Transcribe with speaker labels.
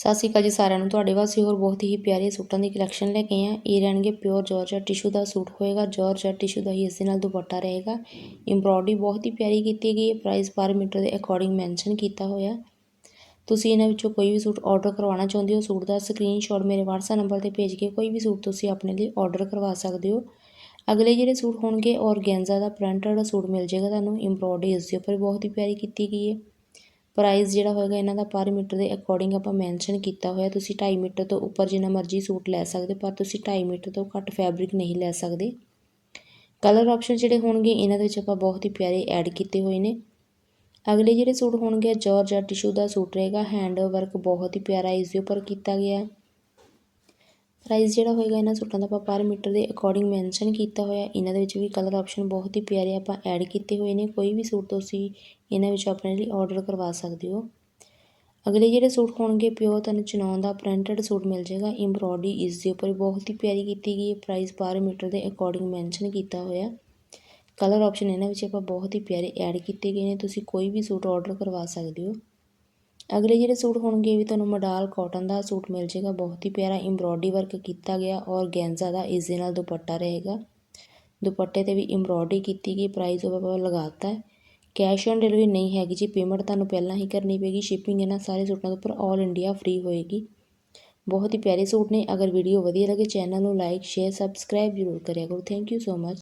Speaker 1: ਸਤਿ ਸ਼੍ਰੀ ਅਕਾਲ ਜੀ ਸਾਰਿਆਂ ਨੂੰ। ਤੁਹਾਡੇ ਵਾਸਤੇ ਹੋਰ ਬਹੁਤ ਹੀ ਪਿਆਰੇ ਸੂਟਾਂ ਦੀ ਕਲੈਕਸ਼ਨ ਲੈ ਕੇ ਆਏ ਹਾਂ। ਇਹ ਰਹਿਣਗੇ ਪਿਓਰ ਜਾਰਜਟ ਟਿਸ਼ੂ ਦਾ ਸੂਟ ਹੋਏਗਾ। ਜਾਰਜਟ ਟਿਸ਼ੂ ਦਾ ਹੀ ਇਸ ਦੇ ਨਾਲ ਦੁਪੱਟਾ ਰਹੇਗਾ। ਐਮਬ੍ਰੋਇਡਰੀ ਬਹੁਤ ਹੀ ਪਿਆਰੀ ਕੀਤੀ ਗਈ ਹੈ। ਪ੍ਰਾਈਸ ਪਰ ਮੀਟਰ ਦੇ ਅਕੋਰਡਿੰਗ ਮੈਂਸ਼ਨ ਕੀਤਾ ਹੋਇਆ। ਤੁਸੀਂ ਇਹਨਾਂ ਵਿੱਚੋਂ ਕੋਈ ਵੀ ਸੂਟ ਆਰਡਰ ਕਰਵਾਉਣਾ ਚਾਹੁੰਦੇ ਹੋ, ਸੂਟ ਦਾ ਸਕਰੀਨਸ਼ਾਟ ਮੇਰੇ WhatsApp ਨੰਬਰ ਤੇ ਭੇਜ ਕੇ ਕੋਈ ਵੀ ਸੂਟ ਤੁਸੀਂ ਆਪਣੇ ਲਈ ਆਰਡਰ ਕਰਵਾ ਸਕਦੇ ਹੋ। ਅਗਲੇ ਜਿਹੜੇ ਸੂਟ ਹੋਣਗੇ ਔਰਗੈਂਜ਼ਾ ਦਾ ਪ੍ਰਿੰਟਡ ਸੂਟ ਮਿਲ ਜਾਏਗਾ ਤੁਹਾਨੂੰ। ਐਮਬ੍ਰੋਇਡਰੀ ਇਸ ਦੇ ਉੱਪਰ ਬਹੁਤ ਹੀ ਪਿਆਰੀ ਕੀਤੀ ਗਈ ਹੈ। ਪ੍ਰਾਈਜ਼ ਜਿਹੜਾ ਹੋਏਗਾ ਇਹਨਾਂ ਦਾ ਪਰ ਮੀਟਰ ਦੇ ਅਕੋਰਡਿੰਗ ਆਪਾਂ ਮੈਂਸ਼ਨ ਕੀਤਾ ਹੋਇਆ, ਤੁਸੀਂ ਢਾਈ ਮੀਟਰ ਤੋਂ ਉੱਪਰ ਜਿੰਨਾ ਮਰਜ਼ੀ ਸੂਟ ਲੈ ਸਕਦੇ, ਪਰ ਤੁਸੀਂ ਢਾਈ ਮੀਟਰ ਤੋਂ ਘੱਟ ਫੈਬਰਿਕ ਨਹੀਂ ਲੈ ਸਕਦੇ। ਕਲਰ ਆਪਸ਼ਨ ਜਿਹੜੇ ਹੋਣਗੇ, ਇਹਨਾਂ ਦੇ ਵਿੱਚ ਆਪਾਂ ਬਹੁਤ ਹੀ ਪਿਆਰੇ ਐਡ ਕੀਤੇ ਹੋਏ ਨੇ। ਅਗਲੇ ਜਿਹੜੇ ਸੂਟ ਹੋਣਗੇ ਜਾਰਜਟ ਟਿਸ਼ੂ ਦਾ ਸੂਟ ਰਹੇਗਾ ਹੈਂਡ ਵਰਕ ਬਹੁਤ ਹੀ ਪਿਆਰਾ ਇਸ ਦੇ ਉੱਪਰ ਕੀਤਾ ਗਿਆ। ਹੈ ਪ੍ਰਾਈਜ਼ ਜਿਹੜਾ ਹੋਏਗਾ, ਇਹਨਾਂ ਸੂਟਾਂ ਦਾ ਆਪਾਂ ਪਰ ਮੀਟਰ ਦੇ ਅਕੋਰਡਿੰਗ ਮੈਂਸ਼ਨ ਕੀਤਾ ਹੋਇਆ। ਇਹਨਾਂ ਦੇ ਵਿੱਚ ਵੀ ਕਲਰ ਆਪਸ਼ਨ ਬਹੁਤ ਹੀ ਪਿਆਰੇ ਆਪਾਂ ਐਡ ਕੀਤੇ ਹੋਏ ਨੇ। ਕੋਈ ਵੀ ਸੂਟ ਤੁਸੀਂ ਇਹਨਾਂ ਵਿੱਚ ਆਪਣੇ ਲਈ ਆਰਡਰ ਕਰਵਾ ਸਕਦੇ ਹੋ। ਅਗਲੇ ਜਿਹੜੇ ਸੂਟ ਹੋਣਗੇ, ਪਿਓਰ ਤੁਹਾਨੂੰ ਚਨੌਨ ਦਾ ਪ੍ਰਿੰਟਡ ਸੂਟ ਮਿਲ ਜਾਏਗਾ। ਐਮਬ੍ਰੋਇਡਰੀ ਇਸ ਦੇ ਉੱਪਰ ਬਹੁਤ ਹੀ ਪਿਆਰੀ ਕੀਤੀ ਗਈ ਹੈ। ਪ੍ਰਾਈਸ ਪਰ ਮੀਟਰ ਦੇ ਅਕੋਰਡਿੰਗ ਮੈਂਸ਼ਨ ਕੀਤਾ ਹੋਇਆ। ਕਲਰ ਆਪਸ਼ਨ ਇਹਨਾਂ ਵਿੱਚ ਆਪਾਂ ਬਹੁਤ ਹੀ ਪਿਆਰੇ ਐਡ ਕੀਤੇ ਗਏ ਨੇ। ਤੁਸੀਂ ਕੋਈ ਵੀ ਸੂਟ ਆਰਡਰ ਕਰਵਾ ਸਕਦੇ ਹੋ। ਅਗਲੇ ਜਿਹੜੇ ਸੂਟ ਹੋਣਗੇ ਵੀ ਤੁਹਾਨੂੰ ਮਡਾਲ ਕਾਟਨ ਦਾ ਸੂਟ ਮਿਲ ਜਾਏਗਾ। ਬਹੁਤ ਹੀ ਪਿਆਰਾ ਐਮਬ੍ਰੋਇਡਰੀ ਵਰਕ ਕੀਤਾ ਗਿਆ ਔਰ ਗੈਂਜ਼ਾ ਦਾ ਇਸ ਦੇ ਨਾਲ ਦੁਪੱਟਾ ਰਹੇਗਾ। ਦੁਪੱਟੇ ਤੇ ਵੀ ਐਮਬ੍ਰੋਇਡਰੀ ਕੀਤੀ ਗਈ ਪ੍ਰਾਈਸ ਉਹ ਆਪਾਂ ਲਗਾਤਾ ਕੈਸ਼ ਔਨ ਡਿਲੀਵਰੀ ਨਹੀਂ ਹੈਗੀ ਜੀ ਪੇਮੈਂਟ ਤੁਹਾਨੂੰ ਪਹਿਲਾਂ ਹੀ ਕਰਨੀ ਪਏਗੀ। ਸ਼ਿਪਿੰਗ ਇਹਨਾਂ ਸਾਰੇ ਸੂਟਾਂ ਦੇ ਉੱਪਰ 올 ਇੰਡੀਆ ਫ੍ਰੀ ਹੋਏਗੀ। ਬਹੁਤ ਹੀ ਪਿਆਰੇ ਸੂਟ ਨੇ। ਅਗਰ ਵੀਡੀਓ ਵਧੀਆ ਲੱਗੇ ਚੈਨਲ ਨੂੰ ਲਾਈਕ ਸ਼ੇਅਰ ਸਬਸਕ੍ਰਾਈਬ ਜ਼ਰੂਰ ਕਰਿਆ ਕਰੋ। Thank you so much